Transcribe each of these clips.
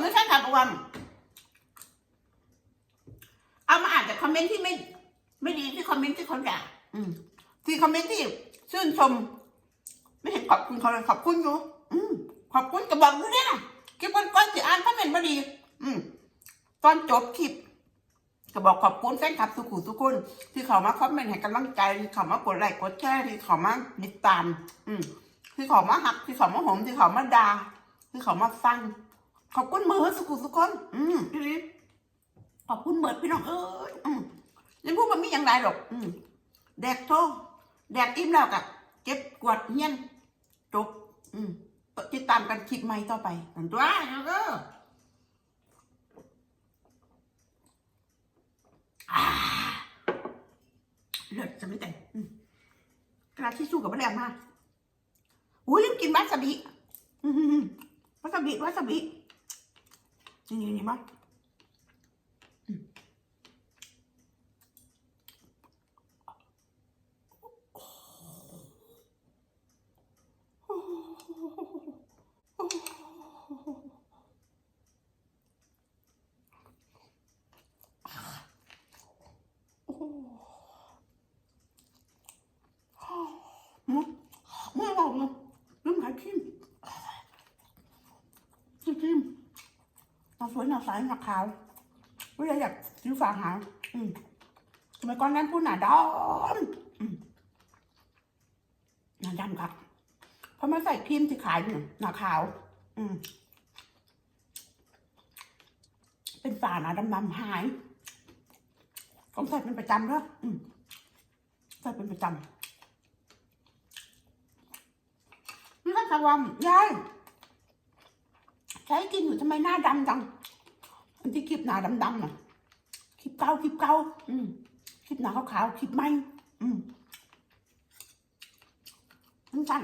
ไม่ใช่ค่ะประวันเอามาอ่านจากคอมเมนต์ที่ไม่ ไม่ดีที่คอมเมนต์ที่คนด่าอืม ที่คอมเมนต์ที่ชื่นชม ไม่เห็นขอบคุณเขาเลยขอบคุณอยู่อืมขอบคุณกระบอกด้วยเนี่ยคลิปก่อนๆที่อ่านคอมเมนต์มาดี อืม ตอนจบคลิปก็บอกขอบคุณแฟนคลับทุกคนทุกคน ที่เขามาคอมเมนต์ให้กำลังใจที่เขามากดไลค์กดแชร์ที่เขามาติดตาม อืมที่เขามาหักที่เขามาหอมที่เขามาด่าที่เขามาฟัง ขอบคุณเหมือสุขุทุกคน อืมดีขอบคุณเหมือพี่น้องเอ้ยอืมยังพูดมันไม่อย่างไรหรอก อืมแดกโทแดกอิ่มแล้วกับเก็บกวาดเฮียนจบ อืมติดตามกันคลิปใหม่ต่อไปนั่นตัวแล้วก็อ่าเลิศจะไม่แต่งอืมกระดาษที่สู้กับมะแรงมากอุ้ยลืมกินวาซาบิอืมวาซาบิวาซาบิ นี่นี่นี่มั้งอืมมึงมึงบอกมึงลืมหายพิมพ์พิมพ์พิมพ์ หน้าสวยหน้าใสหน้าขาววิอยากซื้อฝากหาอืมทำไมก่อนนั้นพูดหนาดำอืมหนาดำครับเพราะมาใส่ครีมที่ขายอยู่หนาขาว อืม เป็นฝาหน้าดำๆหายผมใส่เป็นประจำเด้ออืมใส่เป็นประจำนี่ก็ถามว่ายาย ช้กินอยู่ทำไมหน้าดำจังอันที่คลิปหน้าดำๆน่ะคลิปเก่าคลิปเก่าอืมคลิปหน้าขาวๆคลิปใหม่อืมมันสั้น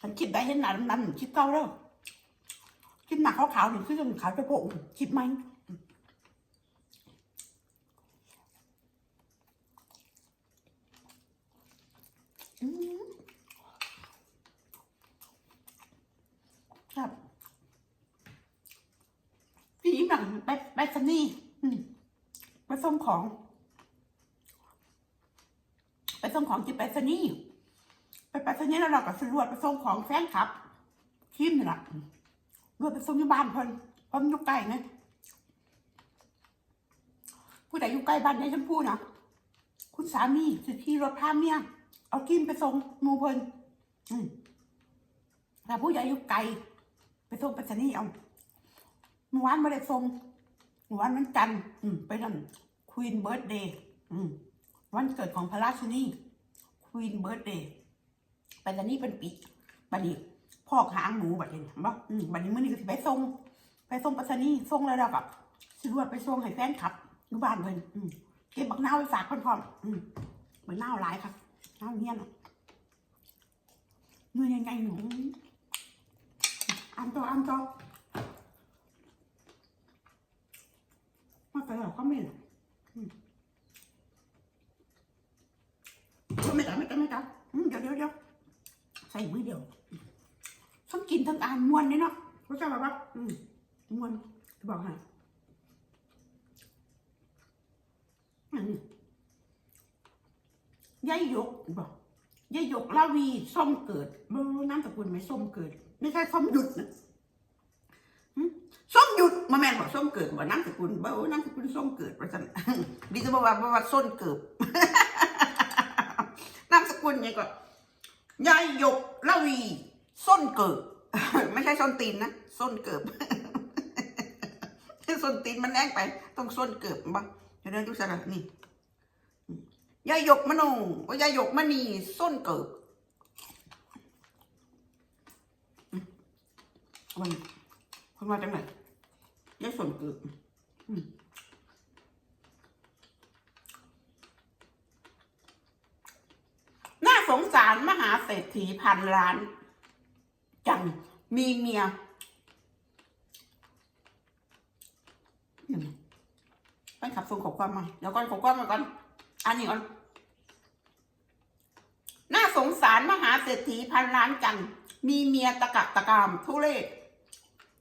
ฉันคลิปได้เห็นหน้าดำๆคลิปเก่าแล้วคลิปหน้าขาวๆนี่คือเรื่องขาวจะโผล่คลิปใหม่อืม ครับพี่ยิ้ม หลังไปไปซันนี่ไปส่งของ ไปส่งของที่ไปซันนี่ไปไปซันนี่แล้วเราก็สรวจไปส่งของแฟนครับทีมนี่แหละอืมรวดไปส่งที่บ้านเพิ่นเพราะมันอยู่ใกล้ไงผู้ใดอยู่ใกล้บ้านในชมพู่นะคุณสามีสิขี่รถพาเมียเอากินไปส่งมูเพิ่นแต่ผู้ใหญ่อยู่ไกลไปส่งไปสนีย์เอา เมื่อวานไม่ได้ส่งเมื่อวานวันจันทร์อืม ไปนั่นควีนเบิร์ดเดย์อืมวันเกิดของพระราชินีควีนเบิร์ดเดย์ไปสนีย์เป็นปีบัดนี้พอกหางหมูบัดนี้บ่อืมบัดนี้มื้อนี้ก็สิไปส่งไปส่งไปสนีย์ส่งแล้วเรากับสิรวดไปส่งให้แฟนคลับอยู่บ้านเพิ่นอืมเก็บบักนาวไปฝากเพิ่นพร้อมอืมบักนาวหลายครับนาวเงี้ยนะเนื้อยังไงหนู ăn cho ăn cho mà phải มันก็แล้วเขาไม่หลับไม่หล้บไม่กันไม่กันเดี๋ยวเดี๋ยวเดี๋ยวใส่มืเดียวฉันกินทั้งอ่านมวนนี่เนาะเข้าใจะแบบว่าอืมวนจะบอกให้ยายยกบอกยายยกลาวีส้มเกิดเมื่อน้ำตะกุนไหมส้มเกิด ไม่ใช่ส้มหยุดนะ ส้มหยุดมาแม่นบอกส้มเกิดบอกน้ำตระกูลบอร์น้ำตระกูลส้มเกิดประจันดิจะบอกว่าบอกว่าส้นเกิดน้ำสกุลไงก็ยายหยกลาวี ส้นเกิดไม่ใช่ส้นตีนนะส้นเกิดส้นตีนมันแรงไป ต้องส้นเกิดบ้างเดี๋ยวเดินทุกสระนี่ยายหยกมโนว่ายายหยกมณีส้นเกิดมวันคุณมาจากไหน ยายส้นเกิดอืมน่าสงสารมหาเศรษฐีพันล้าน จัง มีเมียไปขับส่งขอความมาเดี๋ยวก่อนขอความมาก่อน อันนี้ก่อนน่าสงสารมหาเศรษฐีพันล้านจัง มีเมียตะกักตะกามทุเรศ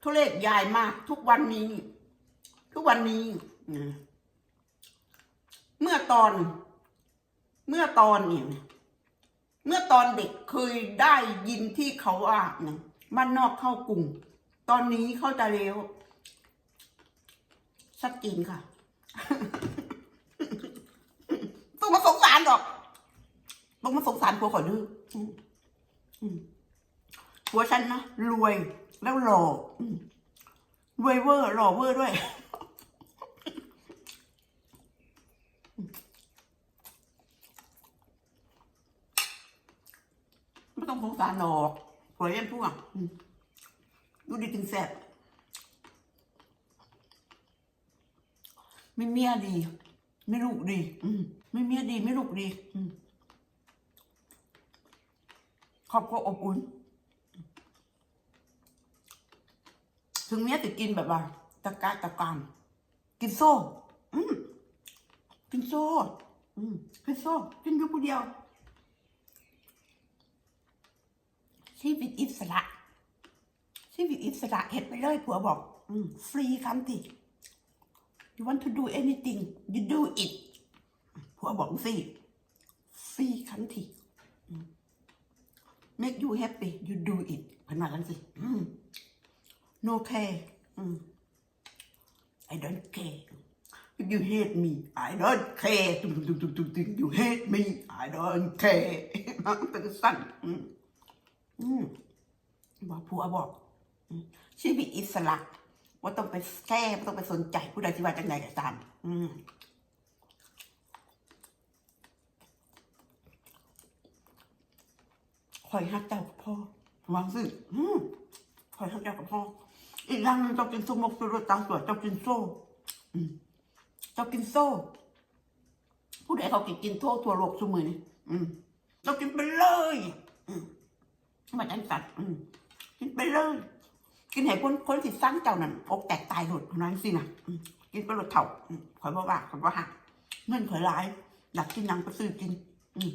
ทุเรศยายมาก ทุกวันนี้ ทุกวันนี้เมื่อตอน เมื่อตอนเนี่ยเมื่อตอนเด็กเคยได้ยินที่เขาว่านะบ้านนอกเข้ากรุงตอนนี้เข้าใจแล้วชัดเจนค่ะต้องมาสงสารหรอกต้องมาสงสารผัวขอดื้อผัวฉันนะรวย แล้วหล่ออืมรวยเวอร์หล่อเวอร์ด้วย ไม่ต้องสงสารหรอกผัวเล่นพวกดูดีถึงแสบไม่เมียดี ไม่ลูกดี อืมไม่เมียดี ไม่ลูกดี อืมครอบครัวอบอุ่น ถึงเมียจะกินแบบว่าตะกาตะกามกินโซ่ อืมกินโซ่อืมกินโซ่กินอยู่คนเดียว ชีวิตอิสระชีวิตอิสระเห็ดไปเลยผัวบอก อืมฟรีคำติ you want to do anything you do it ผัวบอกสิฟรีคำติ make you happy you do it เพันมากันสิ อืม no care อืม I don't care if you hate me I don't care you hate me I don't care เป็นสั้นบอกผัวบอกชีวิตอิสระว่าต้องไปแก้ต้องไปสนใจผู้ใดที่ว่าจังไงก็ตามอืมคอยฮักเจ้ากับพ่อวางสิอืมคอยฮักเจ้ากับพ่อ อีกอย่างหนึงเจ้ากินสมกสุรตาสวยเจ้ากินโซ่อืมเจ้ากินโซ่ ผู้ใดเขากินกินโทษทั่วโลกสมือนี่อืมเจ้ากินไปเลยอืมมาจังสัตว์อืมกินไปเลย กินให้คนคนที่สร้างเจ้านั่นอกแตกตายหลุดนั้นสินะอืมกินไปหลุดเถ่าอืมข่อยบอกว่าข่อยบอกหักเงินข่อยร้าย อยากกินหยังก็ซื้อกิน อืม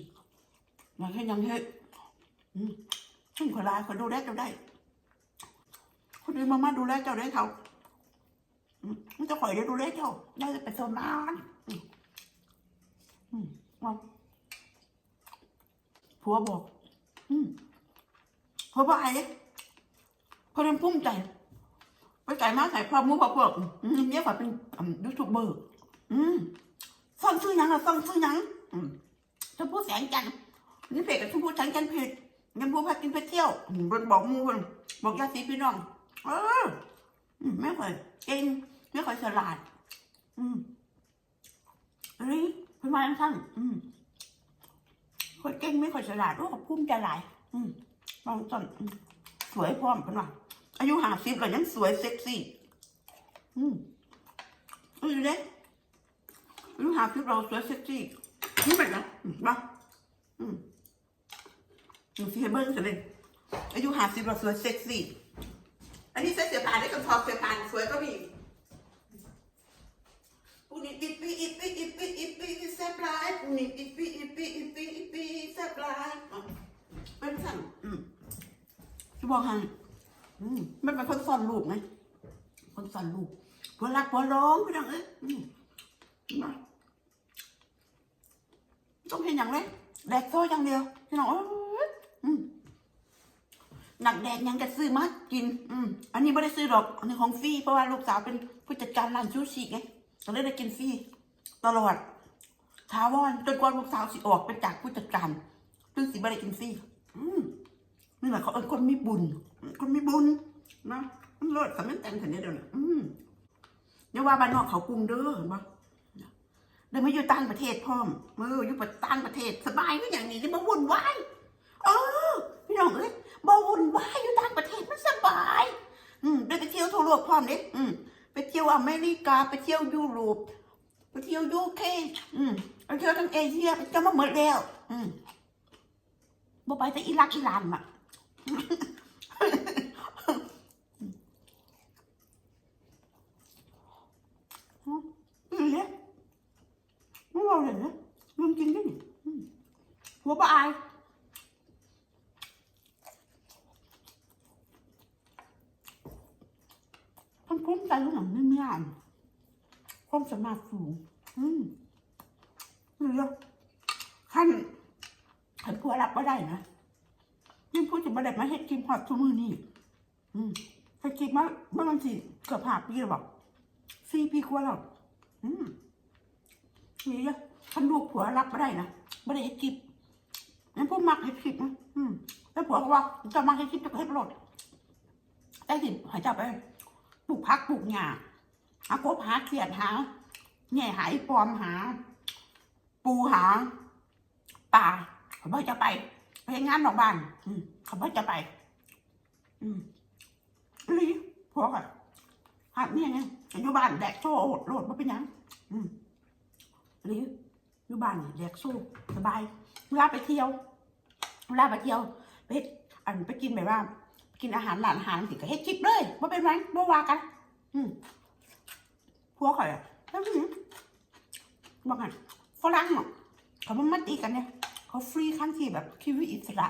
อยากให้หยังให้อืมเงินข่อยร้ายข่อยดูแลเจ้าได้ คนอื่นมามาดูแลเจ้าได้เขาอืมมันจะข่อยได้ดูแลเจ้าได้ไปโซนบ้านอืมอืมเอาผัวบอก อืมเพราะว่าไอ้เพราะนั้นภูมิใจไปใจมาใส่ความมูพอพวกมเนี่ยฝ่าเป็นยูทูบเบอร์อืมฟังชื่อหยังอะฟังชื่อหยังอืมชมพู่แสงจันทร์นี่เพจกับชมพู่แสงจันทร์เพจยังพูพากินไปเที่ยวบนบอกมูคนบอกญาติพี่น้อง เออไม่ค่อยก่งไม่ค่อยฉลาด อืมเฮ้ยเป็นมาสั้นอืมค่อยเก่งไม่ค่อยฉลาดโอ้ขอบภูมิใจหลาย อืมบางต้นสวยพร้อมกันว่ะอายุห้าสิบแล้วยังสวยเซ็กซี่ อืมเอาอยู่เด้อายุห้าสิบเราสวยเซ็กซี่นี่แบบนะอืมบ้าอืมหนูสิให้เบิ้งสิเลยอายุห้าสิบเราสวยเซ็กซี่ อันนี้เสื้อผ่าได้กับทอเสียผ่าสวยก็มีปูนิดอิปปี้อิปปี้อิปปี้อิปปี้แซ่บร้ายปูนิดอิปปี้อิปปี้อิปปี้อิปปี้แซ่บร้ายอะเป็นสั่นอืมจะบอกให้มันเป็นคนสอนลูกไงคนสอนลูกผัวรักผัวร้องพี่น้องเอ้ยต้องเห็นอย่างไรแดกโซ่อย่างเดียวพี่น้องอ หนักแดกยังจะซื้อมากิน อืมอันนี้ไม่ได้ซื้อหรอก อันนี้ของฟรีเพราะว่าลูกสาวเป็นผู้จัดการร้านซูชิไงก็เลยได้กินฟรีตลอดทาวอนจนกว่าลูกสาวสิออกไปจากผู้จัดการซึ่งสิไม่ได้กินฟรีอืมนี่แหละเขาเออคนมีบุญ คนมีบุญนะมันเลิศสำนักแต่งแผ่นนี้เดียวนะอืมอย่าว่าบ้านนอกเขากรุงเด้อเห็นปะเดี๋ยวมาอยู่ต่างประเทศพร้อมมืออยู่ต่างประเทศสบายก็อย่างนี้ที่มาวุ่นวายเออพี่น้องเอ้ย มาวุ่นวายอยู่ต่างประเทศมันสบาย อืมได้ไปเที่ยวทั่วโลกพร้อมเด้อืมไปเที่ยวอเมริกาไปเที่ยวยุโรปไปเที่ยวยูเคอืมไปเที่ยวทั้งเอเชียไปเที่ยวมาหมดแล้ว อืมบ่ไปแต่อิรักอิหร่านอะอืมเนี่ยไม่เอาเลยนะเรื่องจริงด้วยนี่อืมหัวปลาอาย ภูมิใจเรื่องไม่มีอ่านความสามารถสูง อืม นี่ขั้นขันพัวรับก็ได้นะยิ่งพูดจะมาได้มาเฮ็ดกินพอดทุกมือนี่อืมเคยกินมาเมื่อวันสี่เกือบห้าปีแล้วบอกสี่ปีกว่าแล้วอืมนี่เลยขันลูกผัวรับก็ได้นะไม่ได้เฮ็ดกินงั้นพวกมักเฮ็ดคลิปนะอืมแล้วผัวก็ว่าจะมักเฮ็ดคลิปจะเฮ็ดประโยชน์ได้สิหายจับไปปลูกพักปลูกหญ้าหากบหาเขียดหาแง่หายปลอมหา ปูหาป่าเขาบอกจะไปไปงานดอกบานอืมเขาบอกจะไป อืมลีพวกอะหาเนี่ยไงอยู่บ้านแดกโซ่โอดโหลดมาเป็นยังอืมลีอยู่บ้านนี่แดกโซ่สบายเวลาไปเที่ยวเวลาไปเที่ยวไปอันไปกินแบบว่า กินอาหารหลานอาหารสิก็เฮ็ดคลิปเลยว่าเป็นไรบ่ว่ากัน อืมพวกข่อยอะแล้วบอกไง ก็รักเนาะเขาไม่มาตีกันเนี่ย เขาฟรีขั้นที่แบบชีวิตอิสระ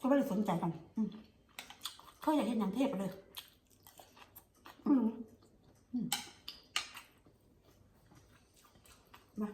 ก็ไม่ได้สนใจกันเขาอยากเห็นอย่างเทพไปเลยอืมมา